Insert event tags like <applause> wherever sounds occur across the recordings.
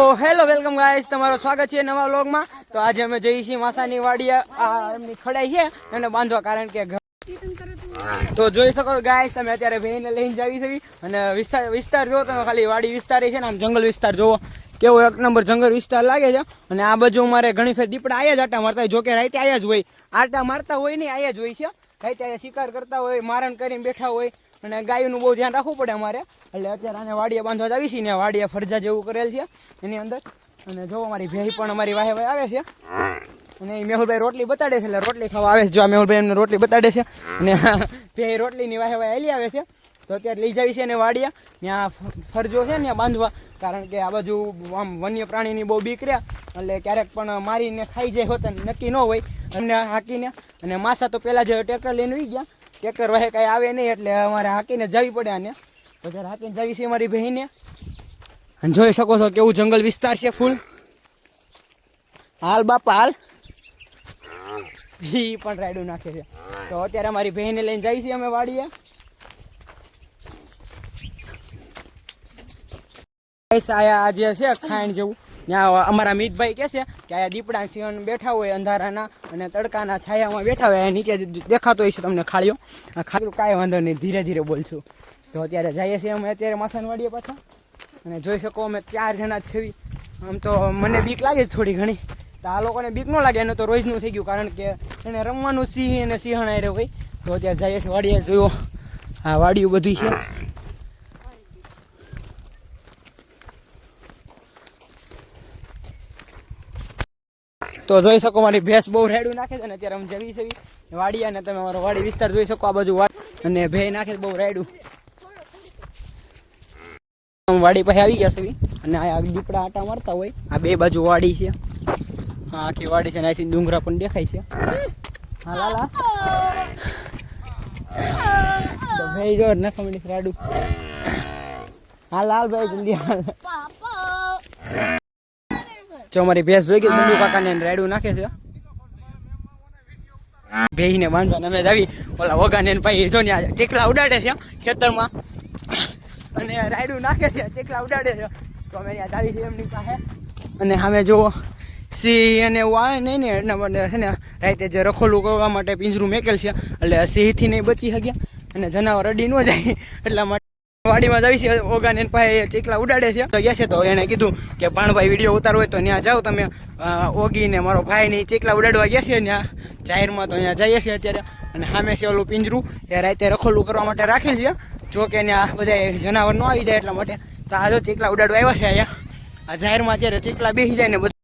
Hello, welcome guys. તમારો સ્વાગત છે નવા વ્લોગમાં. તો આજે અમે જઈએ છીએ માસાની વાડી આ એમની ખડાઈ છે એને બાંધવા કારણ કે તો જોઈ શકો ગાઈસ, અમે અત્યારે ભાઈને લઈને જાવી છે અને વિસ્તાર વિસ્તાર જો તમે, ખાલી વાડી વિસ્તાર છે ને, આમ જંગલ વિસ્તાર જોવો કેવો એક નંબર જંગલ વિસ્તાર લાગે છે. અને આ બાજુ અમારે ઘણી ફેર દીપડા આયા જ આટા મારતા હોય. જોકે રાતે આયા જ હોય. આટા મારતા હોય નહીં આયા જ હોય છે. રાતે શિકાર કરતા હોય, મારણ કરીને બેઠા હોય. અને ગાયનું બહુ ધ્યાન રાખવું પડે અમારે. એટલે અત્યારે આને વાડીએ બાંધવા આવી છીએ ને વાડીએ ફરજા જેવું કરેલ છે એની અંદર. અને જો અમારી ભેહી પણ અમારી વાહે વાહે આવે છે. અને એ મેહુલભાઈ રોટલી બતાડે છે, એટલે રોટલી ખાવા આવે છે. જો આ મેહુલભાઈ એમને રોટલી બતાડે છે. અને ભેહી રોટલીની વાહે વાહે હાલી આવે છે. તો અત્યારે લઈ જાવી છે એને વાડીએ. ત્યાં ફરજો છે ને બાંધવા. કારણ કે આ બાજુ આમ વન્ય પ્રાણીની બહુ બીક રહ્યા. એટલે ક્યારેક પણ મારીને ખાઈ જાય હોત નક્કી ન હોય. અને હાકીને. અને માસા તો પહેલાં જે ટ્રેક્ટર લઈને આવી ગયા. ટ્રેક્ટર વહે કાંઈ આવે નહીં એટલે અમારે હાકીને જવી પડે આને. ત્યારે હાકીને જવી છે મારી બહેને. અને જોઈ શકો છો કેવું જંગલ વિસ્તાર છે ફૂલ. હાલ બાપા, હાલ. ઈ પણ રાયડું નાખે છે. તો અત્યારે અમારી બહેને લઈને જઈ છીએ અમે વાડીએ. આ જે છે ખાંડ જેવું. ત્યાં અમારા મિતભાઈ કહે છે કે આયા દીપડા સિંહણ બેઠા હોય અંધારાના અને તડકાના છાયામાં બેઠા હોય નીચે દેખાતો હોય છે તમને ખાળીઓ આ ખાલી કાંઈ વાંધો નહીં, ધીરે ધીરે બોલશું. તો અત્યારે જઈએ છીએ અમે અત્યારે માસાનવાડીએ પાછા. અને જોઈ શકો અમે ચાર જણા છેવી આમ તો મને બીક લાગે થોડી ઘણી. તો આ લોકોને બીક ન લાગે, એનું તો રોજનું થઈ ગયું, કારણ કે એને રમવાનું સિંહ અને સિંહણ આવ્યો હોય. તો અત્યારે જઈએ છીએ વાડીએ જોયો આ વાડીઓ બધી છે. તો જોઈ શકો મારી ભેંસ બહુ રેડું નાખે છે અને અત્યારે અમે જવી છે વાડી અને તમે મારો વાડી વિસ્તાર જોઈ શકો આ બાજુ વાડી અને ભે નાખે બહુ રેડું. વાડી પાસે આવી ગયા છે અને આ દીપડા આટા મારતા હોય. આ બે બાજુ વાડી છે. હા, આખી વાડી છે ને અહીંથી ડુંગરા પણ દેખાય છે. હા, લાલા. તો ભાઈ જો નખમણી રાડું. હા, લાલ ભાઈ, જલ્દી હાલ. જો અમારી ભેંસ જોઈ ગઈ બંધુ કાકાને રાયડું નાખે છે. ભેહીને બાંધવા અમે જાવી ઓલા વગાને ને ભાઈ જો ને ચેકલા ઉડાડે છે ખેતરમાં. અને રાયડું નાખે છે ચેકલા ઉડાડે છે. તો અમે ત્યાં જાવી છે એમની પાસે. અને સામે જુઓ સિંહ અને એવું આવે નહીં ને એના માટે છે ને રાતે જે રખોલું કરવા માટે પિંજરું મેકેલ છે એટલે સિંહથી નહીં બચી શક્યા. અને જનાવર અડી ન જાય એટલા માટે વાડીમાં જાવી છે, ઓગાને એની પાસે ચીકલા ઉડાડે છે. તો ગયા છે, તો એણે કીધું કે ભાણભાઈ વીડિયો ઉતારવો હોય તો ત્યાં જાઓ તમે. ઓગીને મારો ભાઈ ને ચીકલા ઉડાડવા ગયા છે ત્યાં જાહેરમાં તો ત્યાં જઈએ છીએ અત્યારે. અને સામે છે ઓલું પિંજરું, એ રાતે રખોલું કરવા માટે રાખેલ છે. જો કે ત્યાં બધા જનાવર ન આવી જાય એટલા માટે. તો આ જો ચીકલા ઉડાડવા આવ્યા છે અહીંયા. આ જાહેરમાં અત્યારે ચીકલા બેસી જાય ને બધા.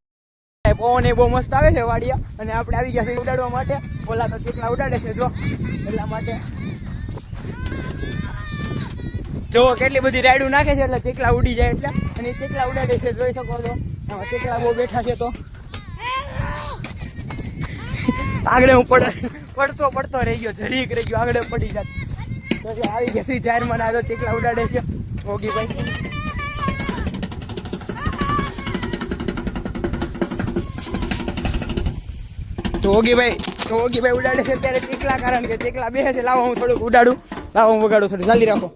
પવન એ બહુ મસ્ત આવે છે વાડિયા અને આપણે આવી ગયા છે ઉડાડવા માટે. ઓલા તો ચીકલા ઉડાડે છે, જો. એટલા માટે જો કેટલી બધી રાયડું નાખે છે એટલે ચેકલા ઉડી જાય એટલે. અને ચેકલા ઉડાડે છે, જોઈ શકો છો. ચેકલા બહુ બેઠા છે તો. આગળ હું પડે, પડતો પડતો રહી ગયો, જરીક રહી ગયો, આગળ પડી જાત. પછી આવી ગયા સી જાહેર મને આવ્યો ચેકલા ઉડાડે છે. ઓગીભાઈ તો ઓગીભાઈ તો ઓગીભાઈ ઉડાડે છે ત્યારે ચેકલા, કારણ કે ચેકલા બે છે. લાવો, હું થોડુંક ઉડાડું. લાવો, હું વગાડું થોડું. ચાલી રાખો.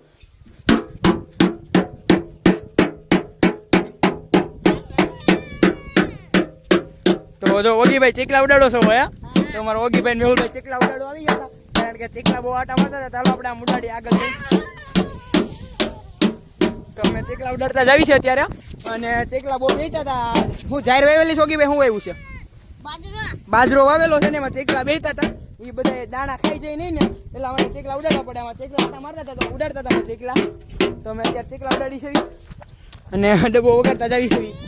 તો જો ઓગીભાઈ ચીકલા ઉડાડો છો ભાઈ તો મારો ઓગીભાઈ મેહુલભાઈ ચીકલા ઉડાડો આવી ગયા કારણ કે ચીકલા બહુ આટા મારતા હતા ચાલો આપણે આમ ઉડાડી આગળ જઈ તો અમે ચીકલા ઉડાડતા જ આવી છે અત્યારે અને ચીકલા બહુ બેઠા હતા. હું જાહેર વાવેલી છો ઓગીભાઈ શું વાવ્યું છે? બાજરો. વાવેલો છે ને એમાં ચેકલા બેહતા હતા. એ બધા દાણા ખાઈ જાય નહીં ને એટલા માટે ચેકલા ઉડાડવા પડે. એમાં ચેકલા આટા મારતા હતા ઉડાડતા હતા ચીકલા તો અમે અત્યારે ચેકલા ઉડાડી છે અને ડબ્બો વગાડતા જ આવી છે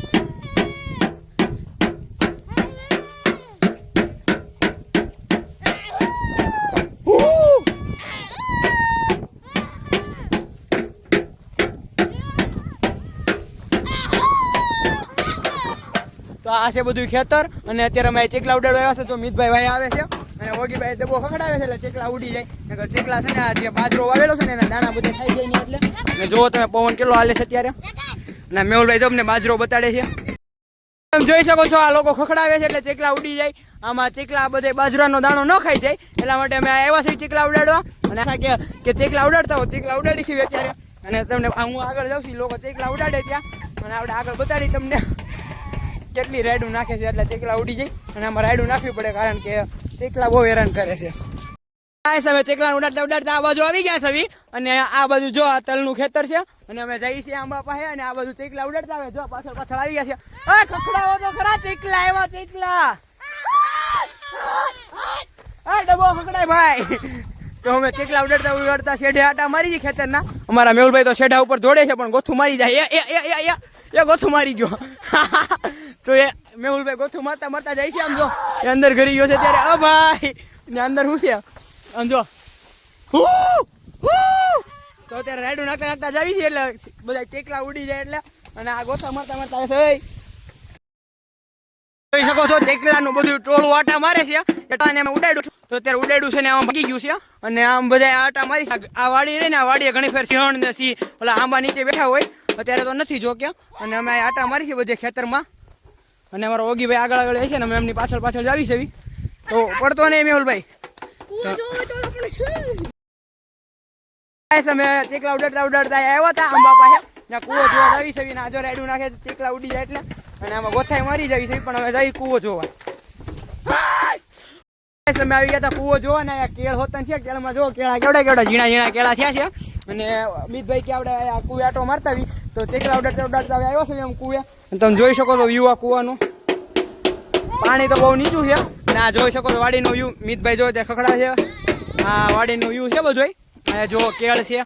આ છે બધું ખેતર અને અત્યારે અમે ચેકલા ઉડાડવા આવ્યા છે. તો મિતભાઈ ભાઈ આવે છે અને ઓગીભાઈ દબો ખખડાવે છે એટલે ચેકલા ઉડી જાય. નકર ચેકલા છે ને આ જે બાજરો વાવેલો છે ને એના દાણા બધા ખાઈ જાય એટલે. અને જુઓ તમે પવન કેટલો હાલે છે અત્યારે. અને મેહુલભાઈ તમને બાજરો બતાડે છે. તમે જોઈ શકો છો આ લોકો ખખડાવે છે એટલે ચેકલા ઉડી જાય. આમાં ચેકલા બધે બાજરાનો દાણો ન ખાઈ જાય. એટલા માટે અમે આવ્યા છીએ ચેકલા ઉડાડવા. અને આશા કે ચેકલા ઉડાડતા હોય ચેકલા ઉડાડી છીએ અત્યારે. અને તમને હું આગળ જાઉં છું લોકો ચેકલા ઉડાડે ત્યાં. અને આપણે આગળ બતાડી તમને. કેટલી રાયડું નાખે છે એટલે ચેકલા ઉડી જાય અને આમાં રાયડું નાખવી પડે કારણ કે ચેકલા બહુ હેરાન કરે છે. આ સમય ચેકલા ઉડાડતા ઉડાડતા આ બાજુ આવી ગયા સવી અને આ બાજુ જો આ તલનું ખેતર છે અને અમે જઈએ છીએ આંબા પાસે અને આ બાજુ ચેકલા ઉડાડતા આવે, જો પાછળ પાછળ આવી ગયા છે. અરે ખખડાવો તો ખરા, ચેકલા, એવા ચેકલા. અરે ડબો ખકડાય ભાઈ. તો અમે ચેકલા ઉડાડતા ઉડાડતા શેઢે આટા મારી ગઈ ખેતરના. અમારા મેહુલભાઈ તો શેઢા ઉપર દોડે છે, પણ ગોથું મારી જાય. એ એ એ એ ગોથું મારી ગયો. <laughs> તો એ મેહુલભાઈ ગોથું મારતા મારતા જાય છે આમ જો. એ અંદર ઘરી ગયો છે ત્યારે, અ ભાઈ! ને અંદર શું છે? આમ જો. તો અત્યારે રાઈડું નાખતા નાખતા જાવી છે એટલે બધા ચેકલા ઉડી જાય એટલે અને આ ગોથા મારતા મારતા છે જોઈ શકો છો ચેકલાનું બધું ટોળું આટા મારે છે એટલે અમે ઉડાડ્યું તો અત્યારે ઉડાડ્યું છે ને આમાં ભાગી ગયું છે અને આમ બધા આટા મારી. આ વાડી રહી ને, આ વાડીએ ઘણી ફેર સિંહણ ને સિંહ, ઓલા આંબા નીચે બેઠા હોય. અત્યારે તો નથી જો ક્યાં અને અમે આટા મારી છે બધે ખેતરમાં. અને અમારો ઓગીભાઈ આગળ આગળ છે ને અમે એમની પાછળ પાછળ જાવી છે તો પડતો નહીં મેહુલભાઈ ભાઈ. અમે ચેકલા ઉડાડતા ઉડાડતા આવ્યા હતા આંબા પાસે. ત્યાં કૂવો જોવા જાવી છે ને આજો રાયડું નાખે ચેકલા ઉડી જાય એટલે. અને આમાં ગોથાઈ મારી જાવી છે પણ અમે જઈ કૂવો જોવા. અમે આવી ગયા હતા કૂવો જોવા ને કેળ હોતા છે કેળમાં જો કેળા કેવડા કેવડા ઝીણા ઝીણા કેળા થયા છે. અને અમિતભાઈ કે આપણે આ કુવે આટો મારતા આવી. તો ચેકલા ઉડાડતા ઉડાડતા આવ્યો છે એમ કૂવે. તમે જોઈ શકો છો વ્યૂ આ કૂવાનું. પાણી તો બહુ નીચું છે. અને આ જોઈ શકો છો વાડીનો વ્યૂ મિતભાઈ જો ત્યાં ખખડા છે. આ વાડીનો વ્યૂ છે બધોય. અને જો કેળ છે.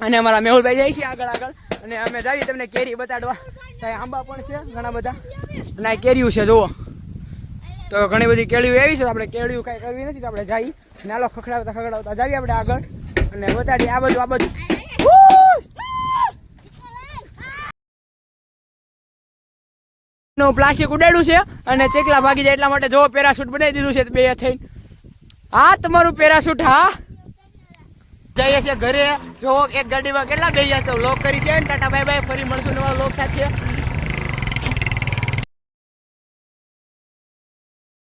અને અમારા મેહુલભાઈ જાય છે આગળ આગળ. અને અમે જઈએ તમને કેરી બતાડવા. ત્યાં આંબા પણ છે ઘણા બધા. અને આ કેરીયું છે, જુઓ. તો ઘણી બધી કેળીઓ એવી છે આપણે કેળીઓ કાંઈ કરવી નથી તો આપણે જઈ નાલો ખખડાવતા ખખડાવતા જઈએ આપણે આગળ. અને બતાડીએ આ બાજુ આ બાજુ. નું પ્લાસ્ટિક ઉડાડ્યું છે અને ચેકલા ભાગી જાય એટલા માટે જો પેરાશૂટ બનાવી દીધું છે બે થઈને. હા, તમારું પેરાશૂટ, હા? જઈએ છીએ ઘરે. જો એક ગાડીમાં કેટલા ગઈ તો લોક કરી છે ટાટા, બાય બાય. ફરી મળશું નવા લોક સાથે.